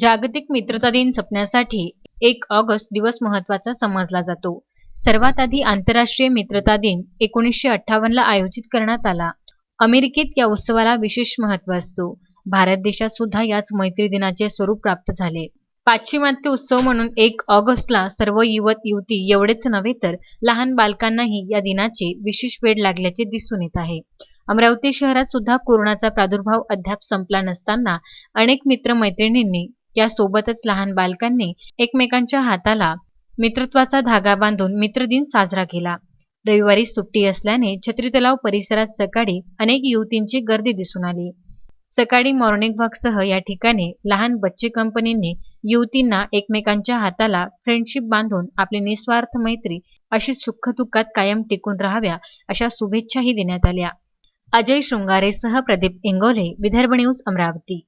जागतिक मित्रता दिन जपण्यासाठी एक ऑगस्ट दिवस महत्त्वाचा समजला जातो. सर्वात आधी आंतरराष्ट्रीय मित्रता दिन एकोणीसशे अठ्ठावन्नला आयोजित करण्यात आला. अमेरिकेत या उत्सवाला विशेष महत्त्व असतो. भारत देशात सुद्धा याच मैत्री दिनाचे स्वरूप प्राप्त झाले. पाश्चिमात्य उत्सव म्हणून एक ऑगस्टला सर्व युवक युवती एवढेच नव्हे तर लहान बालकांनाही या दिनाचे विशेष वेळ लागल्याचे दिसून येत आहे. अमरावती शहरात सुद्धा कोरोनाचा प्रादुर्भाव अद्याप संपला नसताना अनेक मित्रमैत्रिणींनी यासोबतच लहान बालकांनी एकमेकांच्या हाताला मित्रत्वाचा धागा बांधून मित्रदिन साजरा केला. रविवारी सुट्टी असल्याने छत्री तलाव परिसरात सकाळी अनेक युवतींची गर्दी दिसून आली. सकाळी मॉर्निंग वॉकसह या ठिकाणी लहान बच्चे कंपनींनी युवतींना एकमेकांच्या हाताला फ्रेंडशिप बांधून आपली निस्वार्थ मैत्री अशी सुखदुःखात कायम टिकून राहाव्या अशा शुभेच्छाही देण्यात आल्या. अजय शृंगारेसह प्रदीप इंगोले विदर्भ न्यूज अमरावती.